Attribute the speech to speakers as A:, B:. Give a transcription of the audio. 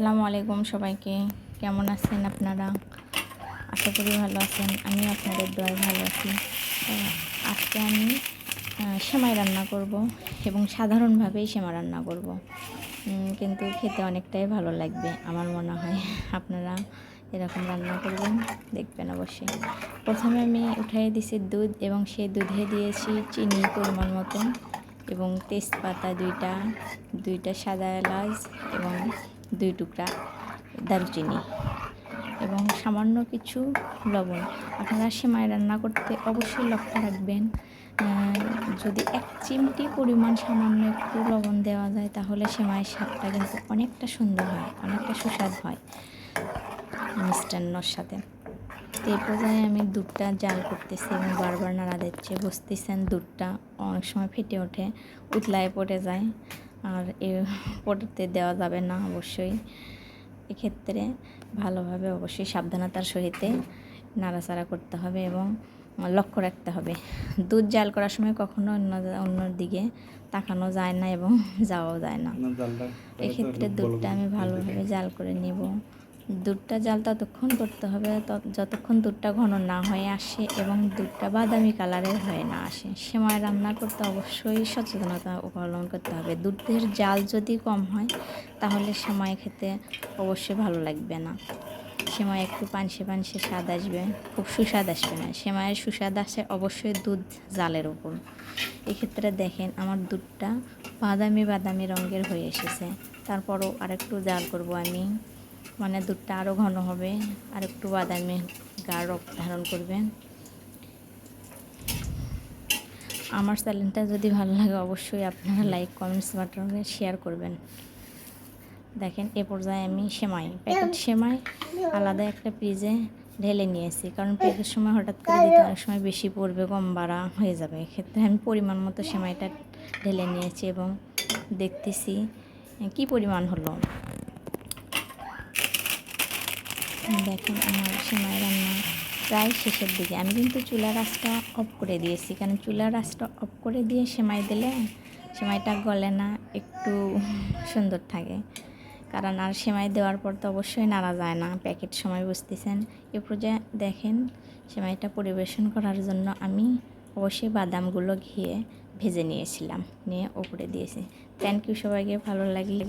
A: আসসালামু আলাইকুম সবাইকে। কেমন আছেন আপনারা? আশা করি ভালো আছেন। আমি আপনাদের দোয়ায় ভালো আছি। আজকে আমি সেমাই রান্না করব এবং সাধারণভাবেই সেমাই রান্না করব। কিন্তু খেতে অনেকটাই ভালো লাগবে, আমার মনে হয়। আপনারা এরকম রান্না করবেন, দেখবেন অবশ্যই। প্রথমে আমি উঠাই দিয়েছি দুধ এবং সেই দুধে দিয়েছি চিনি পরিমাণ মতন এবং তেজপাতা দুইটা দুইটা সাদা এলাচ এবং দুই টুকরা দারুচিনি এবং সামান্য কিছু লবণ। আপনারা সেমাই রান্না করতে অবশ্যই লক্ষ্য রাখবেন। যদি এক চিমটি পরিমাণ সামান্য একটু লবণ দেওয়া যায়, তাহলে সেমাইয়ের স্বাদটা কিন্তু অনেকটা সুন্দর হয়, অনেকটা সুস্বাদ হয় মিষ্টান্নর সাথে তো এই পর্যায়ে আমি দুধটা জাল করতেছি এবং বারবার নাড়া দিচ্ছে। বসতেছেন দুধটা অনেক সময় ফেটে ওঠে, উতলায় পড়ে যায়। আর এ পড়তে দেওয়া যাবে না অবশ্যই। এক্ষেত্রে ভালোভাবে অবশ্যই সাবধানতার সহিতে নাড়াচাড়া করতে হবে এবং লক্ষ্য রাখতে হবে। দুধ জাল করার সময় কখনো অন্য অন্য দিকে তাকানো যায় না এবং যাওয়াও যায় না। এক্ষেত্রে দুধটা আমি ভালোভাবে জাল করে নেব। দুধটা জাল ততক্ষণ করতে হবে যতক্ষণ দুধটা ঘন না হয়ে আসে এবং দুধটা বাদামি কালারের হয়ে না আসে। সেমাই রান্না করতে অবশ্যই সচেতনতা অবলম্বন করতে হবে। দুধের জাল যদি কম হয়, তাহলে সেমাই খেতে অবশ্যই ভালো লাগবে না। সেমাই একটু পানসে পানসে স্বাদ আসবে, খুব সুস্বাদ আসবে না। সেমাইয়ের সুস্বাদ আসে অবশ্যই দুধ জালের উপর। এক্ষেত্রে দেখেন আমার দুধটা বাদামি বাদামি রঙের হয়ে এসেছে। তারপরও আরেকটু জাল করব আমি। মানে দুধটা আরও ঘন হবে আর একটু বাদামি গাঢ় ধারণ করবে। আমার চ্যানেলটা যদি ভালো লাগে অবশ্যই আপনারা লাইক কমেন্টস বাটনে শেয়ার করবেন। দেখেন এ পর্যায়ে আমি সেমাই প্যাকেট সেমাই আলাদা একটা ফ্রিজে ঢেলে নিয়েছি কারণ প্যাকেট সময় হঠাৎ করে দিতে অনেক সময় বেশি পড়বে কম বাড়া হয়ে যাবে। এক্ষেত্রে আমি পরিমাণ মতো সেমাইটা ঢেলে নিয়েছি এবং দেখতেছি কি পরিমাণ হলো। দেখেন আমার সেমাই রান্না প্রায় শেষের দিকে। আমি কিন্তু চুলার আঁচটা অফ করে দিয়েছি, কারণ চুলার আঁচটা অফ করে দিয়ে সেমাই দিলে সেমাইটা গলে না, একটু সুন্দর থাকে। কারণ আর সেমাই দেওয়ার পর তো অবশ্যই নাড়া যায় না, প্যাকেট সময় বুঝতেছেন। এ পর্যায়ে দেখেন সেমাইটা পরিবেশন করার জন্য আমি অবশ্যই বাদামগুলো ঘিয়ে ভেজে নিয়েছিলাম, নিয়ে ওপরে দিয়েছি। থ্যাংক ইউ সবাইকে, ভালো লাগলে